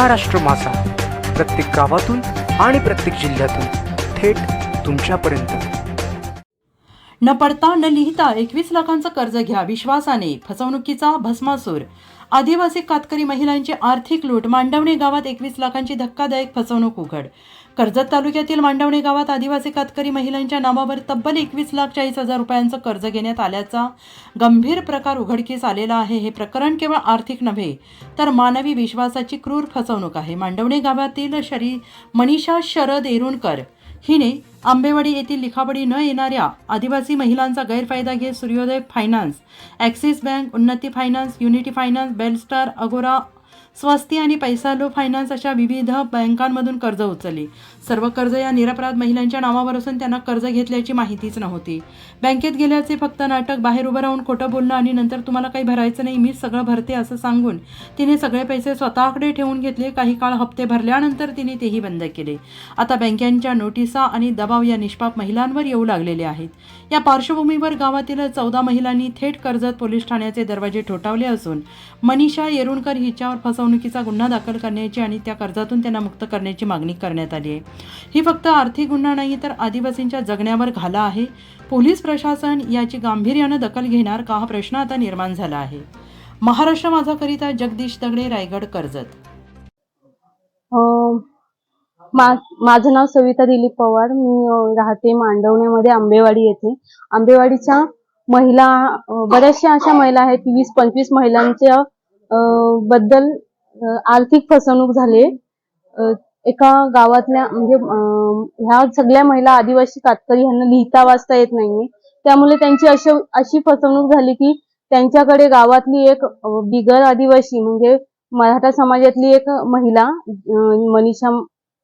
महाराष्ट्र मासा प्रत्येक गावातून आणि प्रत्येक जिल्ह्यातून थेट तुमच्यापर्यंत. न पडता न लिहिता एकवीस लाखांचं कर्ज घ्या. विश्वासाने फसवणुकीचा भस्मासूर. आदिवासी कातकरी महिलांची आर्थिक लूट मांडवणे गावात एकवीस लाखांची धक्कादायक फसवणूक उघड. कर्जत तालुक्यातील मांडवणे गावात आदिवासी कातकरी महिलांच्या नावावर तब्बल एकवीस लाख चाळीस हजार रुपयांचं कर्ज घेण्यात आल्याचा गंभीर प्रकार उघडकीस आलेला आहे. हे प्रकरण केवळ आर्थिक नव्हे तर मानवी विश्वासाची क्रूर फसवणूक आहे. मांडवणे गावातील शरी मनीषा शरद एरुणकर हिने आंबेवाडी येथील लिखावडी न येणाऱ्या आदिवासी महिलांचा गैरफायदा घेत Suryoday finance Axis bank Unnati finance Unity finance Belstar Agora Swasti आणि पैसालो फायनान्स अशा विविध बँकांमधून कर्ज उचलली. सर्व कर्ज या निरपराध महिलांच्या नावावर असून त्यांना कर्ज घेतल्याची माहितीच नव्हती. बँकेत गेल्याचे फक्त नाटक बाहेर उभं राहून खोटं बोलणं आणि नंतर तुम्हाला काही भरायचं नाही मीच सगळं भरते असं सांगून तिने सगळे पैसे स्वतःकडे ठेवून घेतले. काही काळ हप्ते भरल्यानंतर तिने तेही बंद केले. आता बँकांच्या नोटिसा आणि दबाव या निष्पाप महिलांवर येऊ लागलेले आहेत. या पार्श्वभूमीवर गावातील चौदा महिलांनी थेट कर्जत पोलीस ठाण्याचे दरवाजे ठोठावले असून मनीषा येरुणकर हिच्यावर फसवणुकीचा गुन्हा दाखल करण्याची आणि त्या कर्जातून त्यांना मुक्त करण्याची मागणी करण्यात आली आहे. ही फक्त आर्थिक गुन्हा नाही तर आदिवासींच्या जगण्यावर घाला आहे. पोलीस प्रशासन याची गांभीर्यानं दखल घेणार का हा प्रश्न आता निर्माण झाला आहे. महाराष्ट्र माझा करिता जगदीश दगडे रायगड कर्जत. अं, मा- माझं नाव सविता दिलीप पवार. मी राहते मांडवण्यामध्ये आंबेवाडी येथे. आंबेवाडीच्या महिला बऱ्याचशा अशा महिला आहेत वीस पंचवीस महिलांच्या बद्दल आर्थिक फसवणूक झाली एका गावातल्या म्हणजे ह्या सगळ्या महिला आदिवासी कातकरी यांना लिहिता वाचता येत नाहीये. त्यामुळे त्यांची अशी अशी फसवणूक झाली की त्यांच्याकडे गावातली एक बिगर आदिवासी म्हणजे मराठा समाजातली एक महिला मनीषा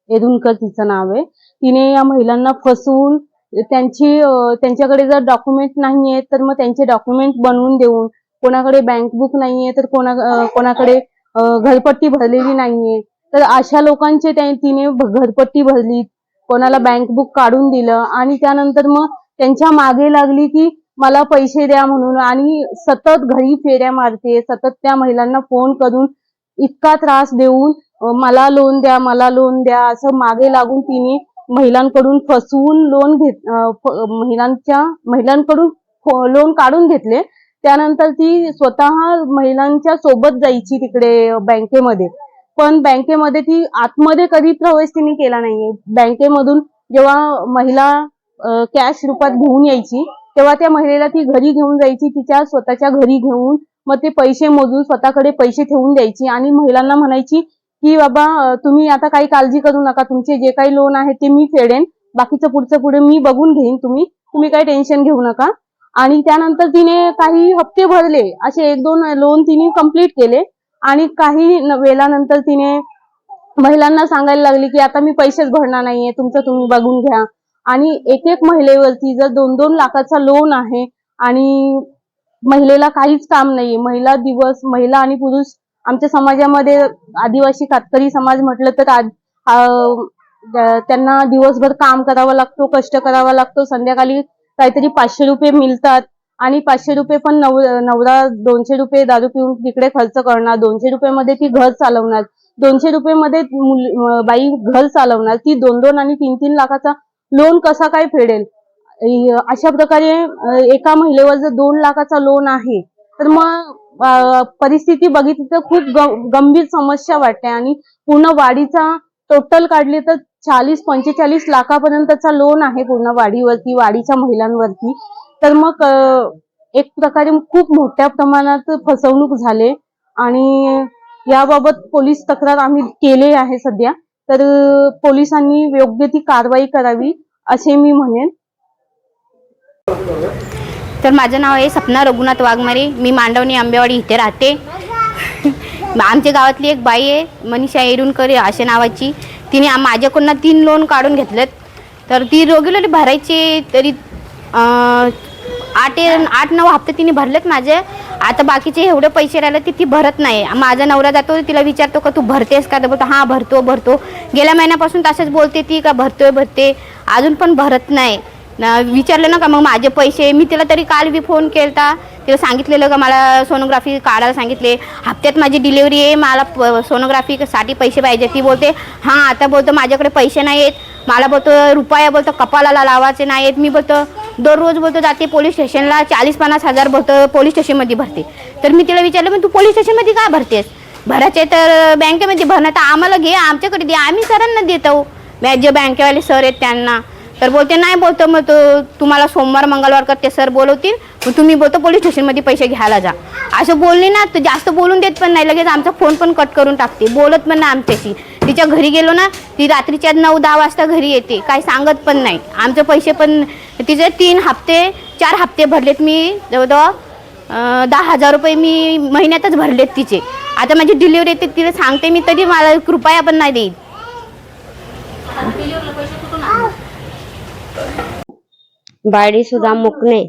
येदुनकर तिचं नाव आहे. तिने या महिलांना फसवून त्यांची त्यांच्याकडे जर डॉक्युमेंट नाहीये तर मग त्यांचे डॉक्युमेंट बनवून देऊन कोणाकडे बँक बुक नाहीये तर कोणा कोणाकडे घरपट्टी भरलेली नाहीये. तर अशा लोकांचे तिने घरपट्टी भरली कोणाला बँक बुक काढून दिलं आणि त्यानंतर मग त्यांच्या मागे लागली की मला पैसे द्या म्हणून आणि सतत घरी फेऱ्या मारते सतत त्या महिलांना फोन करून इतका त्रास देऊन मला लोन द्या मला लोन द्या असं मागे लागून तिने महिलांकडून फसवून लोन घेत महिलांच्या महिलांकडून लोन काढून घेतले. त्यानंतर ती स्वतः महिलांच्या सोबत जायची तिकडे बँकेमध्ये पण बँकेमध्ये ती आतमध्ये कधी प्रवेश तिने केला नाहीये. बँकेमधून जेव्हा महिला कॅश रूपात घेऊन यायची तेव्हा त्या महिलेला ती घरी घेऊन जायची तिच्या स्वतःच्या घरी घेऊन मग ते पैसे मोजून स्वतःकडे पैसे ठेवून द्यायची आणि महिलांना म्हणायची की बाबा तुम्ही आता काही काळजी करू नका. तुमचे जे काही लोन आहे ते मी फेडेन. बाकीचं पुढचं पुढे मी बघून घेईन तुम्ही. तुम्ही काही टेन्शन घेऊ नका. आणि त्यानंतर तिने काही हप्ते भरले. असे एक दोन लोन तिने कंप्लीट केले. आणि काही वेळानंतर तिने महिलांना सांगायला लागली की आता मी पैसेच भरणार नाहीये तुमचं तुम्ही बघून घ्या. आणि एक एक महिलेवरती जर दोन दोन लाखाचा लोन आहे आणि महिलेला काहीच काम नाहीये महिला दिवस महिला आणि पुरुष आमच्या समाजामध्ये आदिवासी कातकरी समाज म्हटलं तर आज- त्यांना दिवसभर काम करावं लागतो कष्ट करावा लागतो संध्याकाळी काहीतरी पाचशे रुपये मिळतात. आणि पाचशे रुपये पण नव नवरा दोनशे रुपये दारू पिऊन तिकडे खर्च करणार. दोनशे रुपये मध्ये ती घर चालवणार. दोनशे रुपये मध्ये बाई घर चालवणार. ती दोन दोन आणि तीन तीन लाखाचा लोन कसा काय फेडेल? अशा प्रकारे एका महिलेवर जर दोन लाखाचा लोन आहे तर मग परिस्थिती बघितली तर खूप गंभीर समस्या वाटते. आणि पूर्ण वाढीचा टोटल काढली तर चाळीस पंचेचाळीस लाखापर्यंतचा लोन आहे पूर्ण वाढीवरती वाढीच्या महिलांवरती. तर मग एक प्रकारे खूप मोठ्या प्रमाणात फसवणूक झाले आणि याबाबत पोलीस तक्रार आम्ही केले आहे सध्या. तर पोलिसांनी योग्य ती कारवाई करावी असे मी म्हणेन. तर माझं नाव आहे सपना रघुनाथ वाघमारे. मी मांडवणी आंबेवाडी इथे राहते. आमच्या गावातली एक बाई आहे मनीषा येरुणकर अशा नावाची. तिने माझ्याकडून तीन लोन काढून घेतलेत. तर ती रेग्युलरली भरायची तरी आठ आठ नऊ हप्ते तिने भरलेत माझे. आता बाकीचे एवढे पैसे राहिले ते ती भरत नाही. माझा नवरा जातो तिला विचारतो का तू भरतेस का? तर बोलतो हां भरतो भरतो. गेल्या महिन्यापासून तसंच बोलते ती का भरतोय भरते. अजून पण भरत नाही. विचारलं ना का मग माझे पैसे? मी तिला तरी काल बी फोन केलता. तिला सांगितलेलं का मला सोनोग्राफी काढायला सांगितले. हप्त्यात माझी डिलेवरी आहे मला प सोनोग्राफीसाठी पैसे पाहिजे. ती बोलते हां आता बोलतो माझ्याकडे पैसे नाही आहेत मला बोलतो रुपया बोलतो कपालाला लावायचे नाही आहेत मी बोलतो दररोज बोलतो जाते पोलीस स्टेशनला चाळीस पन्नास हजार भरतं पोलीस स्टेशनमध्ये भरते. तर मी तिला विचारलं पण तू पोलीस स्टेशनमध्ये का भरतेस? भरायचे तर बँकेमध्ये भरणं तर आम्हाला घे आमच्याकडे दे आम्ही सरांना देतो. बॅ- जे बँकेवाले सर आहेत त्यांना. तर बोलते नाही बोलतो मग तो तुम्हाला सोमवार मंगळवार का ते सर बोलवतील. मग तुम्ही बोलतो पोलीस स्टेशनमध्ये पैसे घ्यायला जा. असं बोलली ना तर जास्त बोलून देत पण नाही लगेच आमचा फोन पण कट करून टाकते. बोलत पण नाही आमच्याशी. तिच्या घरी गेलो ना ती रात्रीच्या नऊ दहा वाजता घरी येते. काही सांगत पण नाही. आमचे पैसे पण तिचे तीन हप्ते चार हप्ते भरलेत मी जवळजवळ दहा हजार रुपये मी महिन्यातच भरलेत तिचे. आता माझी डिलिव्हरी येते तिला सांगते मी तरी मला कृपया पण नाही देईल. बाळी सुद्धा मुकणे.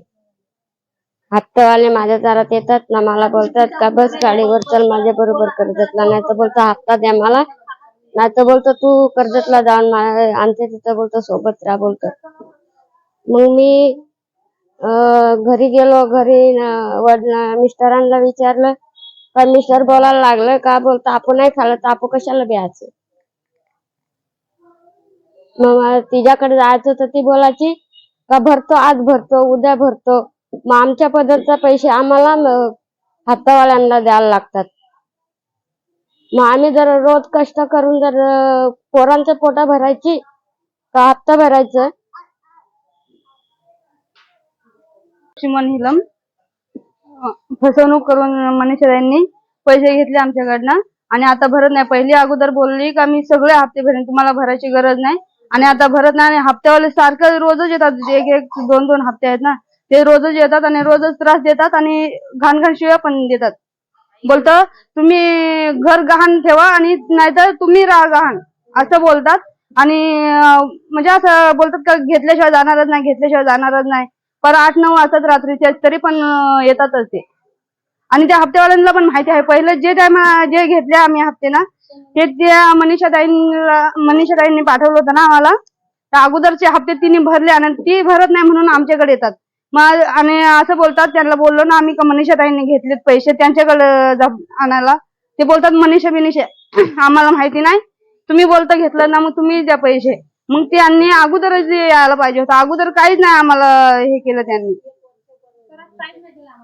हप्तेवाले माझ्या दारात येतात ना मला बोलतात का बस गाडीवर चल माझ्या बरोबर कर्जतला नाही तर बोलतो हप्ता द्या मला नाही तर बोलतो तू कर्जतला जाऊन आणते आमच्या तिथं बोलतो सोबत राहा बोलतो. मग मी घरी गेलो घरी मिस्टरांना विचारलं पण मिस्टर बोलायला लागलं? का बोलतो आपण नाही खाल्लं तर आपण कशाला द्यायचं मग तिच्याकडे जायचं तर ती बोलायची का भरतो आज भरतो उद्या भरतो मग आमच्या पदरचा पैसे आम्हाला हातावाल्यांना द्यायला लागतात. मग आम्ही जर रोज कष्ट करून जर अं, पोरांचं पोटा भरायची का हप्ता भरायचं? चिमन हिलम फसवणूक करून मनीषाताईंनी पैसे घेतले आमच्याकडनं. आणि आता भरत नाही. पहिली अगोदर बोलली का मी सगळे हप्ते भरेन तुम्हाला भरायची गरज नाही. आणि आता भरत नाही आणि हप्त्यावाले सारखं रोजच येतात. एक एक दोन दोन हप्ते आहेत ना ते रोजच येतात आणि रोजच त्रास देतात आणि घाण घाण शिव्या पण देतात. बोलत तुम्ही घर गहाण ठेवा आणि नाहीतर तुम्ही राहा गहाण. असं बोलतात. आणि म्हणजे असं बोलतात का घेतल्याशिवाय जाणारच नाही घेतल्याशिवाय जाणारच नाही. पर आठ नऊ वाजतात रात्रीचे तरी पण येतातच ते आणि त्या हप्त्यावाल्यांना पण माहिती आहे पहिलं जे टाइम जे घेतले आम्ही हप्ते ना ते त्या मनीषाताईंना मनीषाताईंनी पाठवलं होतं ना आम्हाला. त्या अगोदरचे हप्ते तिने भरले आणि ती भरत नाही म्हणून आमच्याकडे येतात. मग आणि असं बोलतात त्यांना बोललो ना आम्ही मनीषा ताईंनी घेतलेत पैसे त्यांच्याकडे आणायला. ते बोलतात मनीषा बिनीषा आम्हाला माहिती नाही. तुम्ही बोलता घेतलं ना मग तुम्ही द्या पैसे. मग त्यांनी अगोदरच यायला पाहिजे होतं. अगोदर काहीच नाही आम्हाला हे केलं त्यांनी.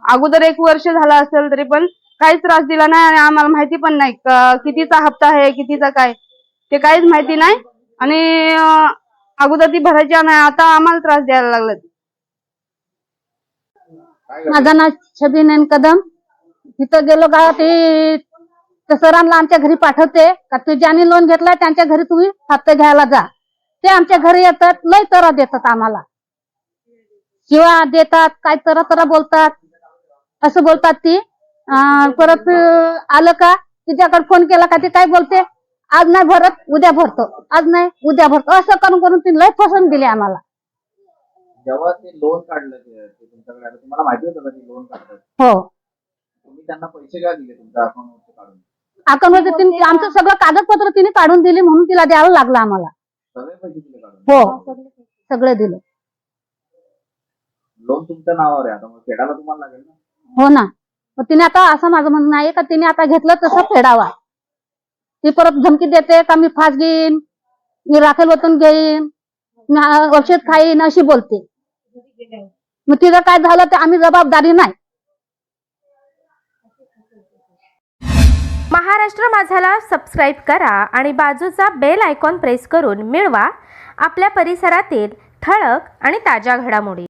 अगोदर एक वर्ष झालं असेल तरी पण काहीच त्रास दिला नाही आणि आम्हाला माहिती पण नाही कितीचा हप्ता आहे कितीचा काय. ते काहीच माहिती नाही. आणि अगोदर ती भरायची नाही आता आम्हाला त्रास द्यायला लागला माझं नाव छबीनयन कदम. तिथं गेलो का ते सरांना आमच्या घरी पाठवते. का तू ज्याने लोन घेतला त्यांच्या घरी तुम्ही हप्ते घ्यायला जा. ते आमच्या घरी येतात लय तरा देतात आम्हाला. शिवा देतात काय तरा तरा बोलतात. असं बोलतात ती. परत आलं का तिच्याकडे फोन केला का ते काय बोलते? आज नाही भरत उद्या भरतो. आज नाही उद्या भरतो. असं करून करून ती लय फसवून दिली आम्हाला. जेव्हा ते लोन काढलं ते ते तुमच्याकडे आलं तुम्हाला माहिती होतं का ते लोन काढतात हो. तुम्ही त्यांना पैसे का दिले तुमच्या अकाउंटवरती काढून? अकाउंटमध्ये तिने आमचं सगळं कागदपत्र तिने काढून दिली म्हणून तिला द्यायला लागलं आम्हाला. सगळे पैसे दिले काढून हो. सगळे दिले. लोन तुमच्या नावावर आहे. आता मग फेडायला तुम्हाला लागेल ना? हो ना. मग तिने आता असं माझं म्हणणं आहे का तिने आता घेतलं तसं फेडावा. ती परत धमकी देते का मी फास घेईन मी राखेल वतून घेईन मी औषध खाईन अशी बोलते. मग तिचं काय झालं ते आम्ही जबाबदारी नाही. महाराष्ट्र माझाला सबस्क्राईब करा आणि बाजूचा बेल आयकॉन प्रेस करून मिळवा. आपल्या परिसरातील ठळक आणि ताज्या घडामोडी.